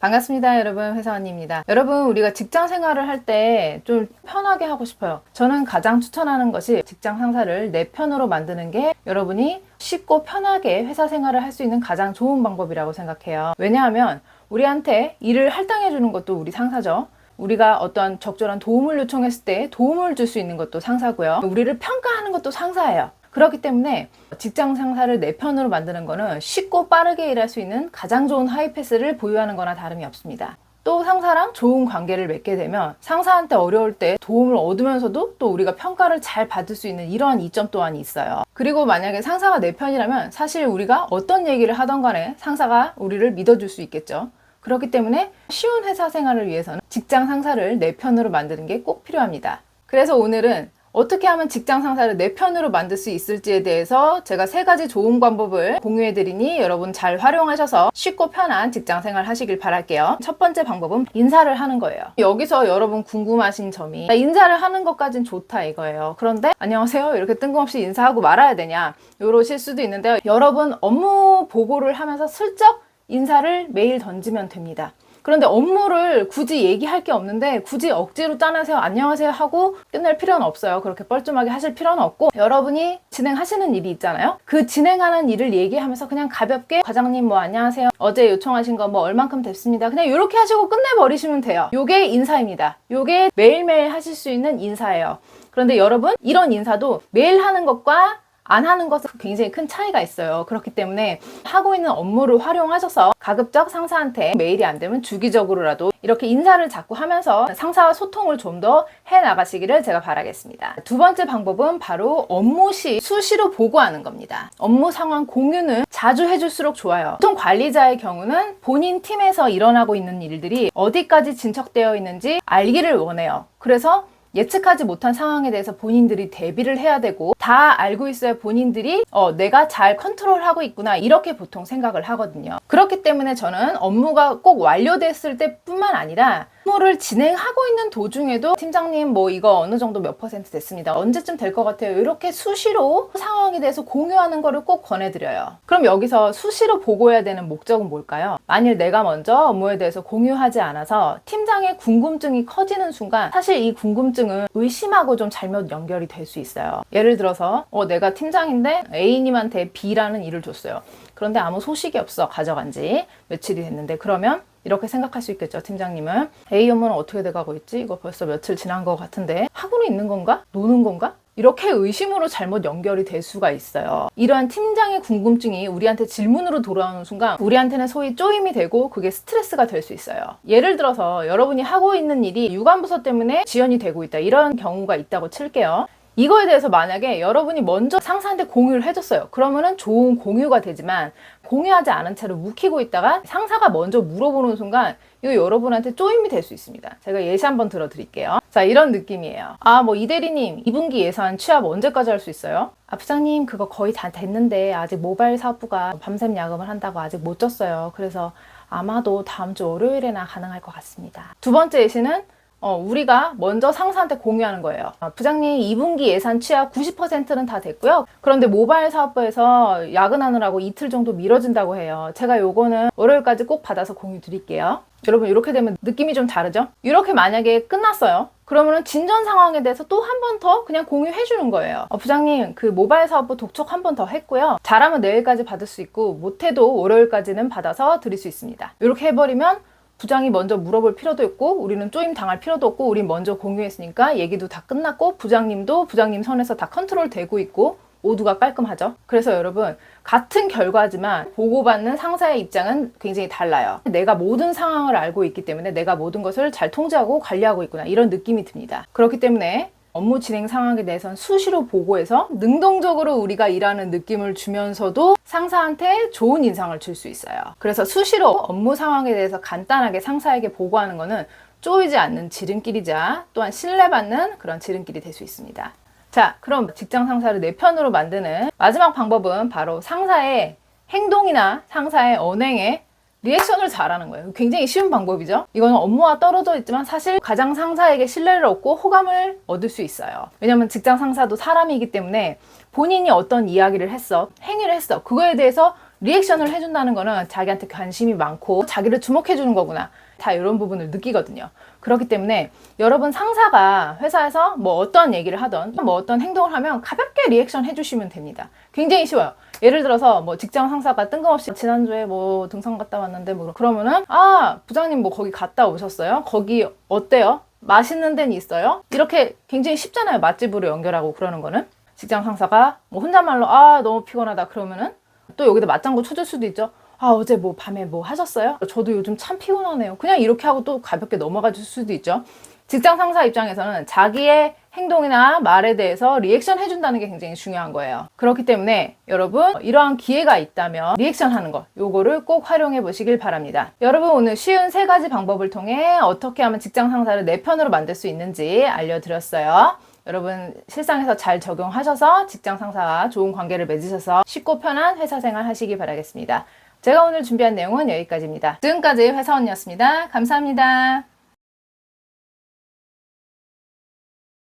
반갑습니다, 여러분. 회사원입니다. 여러분, 우리가 직장 생활을 할 때 좀 편하게 하고 싶어요. 저는 가장 추천하는 것이 직장 상사를 내 편으로 만드는 게 여러분이 쉽고 편하게 회사 생활을 할 수 있는 가장 좋은 방법이라고 생각해요. 왜냐하면 우리한테 일을 할당해 주는 것도 우리 상사죠. 우리가 어떤 적절한 도움을 요청했을 때 도움을 줄 수 있는 것도 상사고요. 우리를 평가하는 것도 상사예요. 그렇기 때문에 직장 상사를 내 편으로 만드는 거는 쉽고 빠르게 일할 수 있는 가장 좋은 하이패스를 보유하는 거나 다름이 없습니다. 또 상사랑 좋은 관계를 맺게 되면 상사한테 어려울 때 도움을 얻으면서도 또 우리가 평가를 잘 받을 수 있는 이러한 이점 또한 있어요. 그리고 만약에 상사가 내 편이라면 사실 우리가 어떤 얘기를 하던 간에 상사가 우리를 믿어줄 수 있겠죠. 그렇기 때문에 쉬운 회사 생활을 위해서는 직장 상사를 내 편으로 만드는 게 꼭 필요합니다. 그래서 오늘은 어떻게 하면 직장 상사를 내 편으로 만들 수 있을지에 대해서 제가 세 가지 좋은 방법을 공유해 드리니 여러분 잘 활용하셔서 쉽고 편한 직장 생활 하시길 바랄게요. 첫 번째 방법은 인사를 하는 거예요. 여기서 여러분 궁금하신 점이 나 인사를 하는 것까진 좋다 이거예요. 그런데 안녕하세요 이렇게 뜬금없이 인사하고 말아야 되냐 이러실 수도 있는데요. 여러분 업무 보고를 하면서 슬쩍 인사를 매일 던지면 됩니다. 그런데 업무를 굳이 얘기할 게 없는데 굳이 억지로 짜내세요 안녕하세요 하고 끝낼 필요는 없어요. 그렇게 뻘쭘하게 하실 필요는 없고 여러분이 진행하시는 일이 있잖아요. 그 진행하는 일을 얘기하면서 그냥 가볍게 과장님 뭐 안녕하세요 어제 요청하신 거 뭐 얼만큼 됐습니다. 그냥 이렇게 하시고 끝내버리시면 돼요. 요게 인사입니다. 요게 매일매일 하실 수 있는 인사예요. 그런데 여러분 이런 인사도 매일 하는 것과 안 하는 것은 굉장히 큰 차이가 있어요. 그렇기 때문에 하고 있는 업무를 활용하셔서 가급적 상사한테 메일이 안 되면 주기적으로라도 이렇게 인사를 자꾸 하면서 상사와 소통을 좀 더 해 나가시기를 제가 바라겠습니다. 두 번째 방법은 바로 업무 시 수시로 보고하는 겁니다. 업무 상황 공유는 자주 해줄수록 좋아요. 보통 관리자의 경우는 본인 팀에서 일어나고 있는 일들이 어디까지 진척되어 있는지 알기를 원해요. 그래서 예측하지 못한 상황에 대해서 본인들이 대비를 해야 되고 다 알고 있어야 본인들이 어, 내가 잘 컨트롤하고 있구나 이렇게 보통 생각을 하거든요. 그렇기 때문에 저는 업무가 꼭 완료됐을 때뿐만 아니라 업무를 진행하고 있는 도중에도 팀장님 뭐 이거 어느 정도 몇 퍼센트 됐습니다. 언제쯤 될 것 같아요. 이렇게 수시로 상황에 대해서 공유하는 거를 꼭 권해드려요. 그럼 여기서 수시로 보고해야 되는 목적은 뭘까요? 만일 내가 먼저 업무에 대해서 공유하지 않아서 팀장의 궁금증이 커지는 순간 사실 이 궁금증은 의심하고 좀 잘못 연결이 될 수 있어요. 예를 들어서 어, 내가 팀장인데 A님한테 B라는 일을 줬어요. 그런데 아무 소식이 없어 가져간 지 며칠이 됐는데 그러면 이렇게 생각할 수 있겠죠 팀장님은 A 업무는 어떻게 돼가고 있지 이거 벌써 며칠 지난 것 같은데 하고는 있는 건가 노는 건가 이렇게 의심으로 잘못 연결이 될 수가 있어요. 이러한 팀장의 궁금증이 우리한테 질문으로 돌아오는 순간 우리한테는 소위 쪼임이 되고 그게 스트레스가 될 수 있어요. 예를 들어서 여러분이 하고 있는 일이 유관부서 때문에 지연이 되고 있다. 이런 경우가 있다고 칠게요. 이거에 대해서 만약에 여러분이 먼저 상사한테 공유를 해줬어요. 그러면은 좋은 공유가 되지만 공유하지 않은 채로 묵히고 있다가 상사가 먼저 물어보는 순간 이거 여러분한테 쪼임이 될 수 있습니다. 제가 예시 한번 들어드릴게요. 자, 이런 느낌이에요. 아, 뭐 이 대리님 2분기 예산 취합 언제까지 할 수 있어요? 아, 부장님 그거 거의 다 됐는데 아직 모바일 사업부가 밤샘 야금을 한다고 아직 못 줬어요. 그래서 아마도 다음 주 월요일에나 가능할 것 같습니다. 두 번째 예시는 어, 우리가 먼저 상사한테 공유하는 거예요. 아, 부장님 2분기 예산 취합 90%는 다 됐고요. 그런데 모바일 사업부에서 야근하느라고 이틀 정도 미뤄진다고 해요. 제가 요거는 월요일까지 꼭 받아서 공유 드릴게요. 여러분 이렇게 되면 느낌이 좀 다르죠? 이렇게 만약에 끝났어요. 그러면은 진전 상황에 대해서 또 한 번 더 그냥 공유해 주는 거예요. 어, 부장님 그 모바일 사업부 독촉 한 번 더 했고요. 잘하면 내일까지 받을 수 있고 못해도 월요일까지는 받아서 드릴 수 있습니다. 이렇게 해버리면 부장이 먼저 물어볼 필요도 있고 우리는 쪼임 당할 필요도 없고 우린 먼저 공유했으니까 얘기도 다 끝났고 부장님도 부장님 선에서 다 컨트롤 되고 있고 모두가 깔끔하죠. 그래서 여러분 같은 결과지만 보고받는 상사의 입장은 굉장히 달라요. 내가 모든 상황을 알고 있기 때문에 내가 모든 것을 잘 통제하고 관리하고 있구나 이런 느낌이 듭니다. 그렇기 때문에 업무 진행 상황에 대해서는 수시로 보고해서 능동적으로 우리가 일하는 느낌을 주면서도 상사한테 좋은 인상을 줄 수 있어요. 그래서 수시로 업무 상황에 대해서 간단하게 상사에게 보고하는 것은 쪼이지 않는 지름길이자 또한 신뢰받는 그런 지름길이 될 수 있습니다. 자, 그럼 직장 상사를 내 편으로 만드는 마지막 방법은 바로 상사의 행동이나 상사의 언행에 리액션을 잘하는 거예요. 굉장히 쉬운 방법이죠. 이거는 업무와 떨어져 있지만 사실 가장 상사에게 신뢰를 얻고 호감을 얻을 수 있어요. 왜냐하면 직장 상사도 사람이기 때문에 본인이 어떤 이야기를 했어, 행위를 했어. 그거에 대해서 리액션을 해준다는 거는 자기한테 관심이 많고 자기를 주목해주는 거구나. 다 이런 부분을 느끼거든요. 그렇기 때문에 여러분 상사가 회사에서 뭐 어떤 얘기를 하던 뭐 어떤 행동을 하면 가볍게 리액션 해주시면 됩니다. 굉장히 쉬워요. 예를 들어서 뭐 직장 상사가 뜬금없이 지난주에 뭐 등산 갔다 왔는데 뭐 그러면은 아 부장님 뭐 거기 갔다 오셨어요? 거기 어때요? 맛있는 데는 있어요? 이렇게 굉장히 쉽잖아요. 맛집으로 연결하고 그러는 거는 직장 상사가 뭐 혼잣말로 아 너무 피곤하다 그러면은 또 여기다 맞장구 쳐줄 수도 있죠. 아 어제 뭐 밤에 뭐 하셨어요? 저도 요즘 참 피곤하네요. 그냥 이렇게 하고 또 가볍게 넘어가 줄 수도 있죠. 직장 상사 입장에서는 자기의 행동이나 말에 대해서 리액션 해준다는 게 굉장히 중요한 거예요. 그렇기 때문에 여러분 이러한 기회가 있다면 리액션 하는 거 요거를 꼭 활용해 보시길 바랍니다. 여러분 오늘 쉬운 세 가지 방법을 통해 어떻게 하면 직장 상사를 내 편으로 만들 수 있는지 알려드렸어요. 여러분 실상에서 잘 적용하셔서 직장 상사와 좋은 관계를 맺으셔서 쉽고 편한 회사 생활 하시기 바라겠습니다. 제가 오늘 준비한 내용은 여기까지입니다. 지금까지 회사원이었습니다. 감사합니다.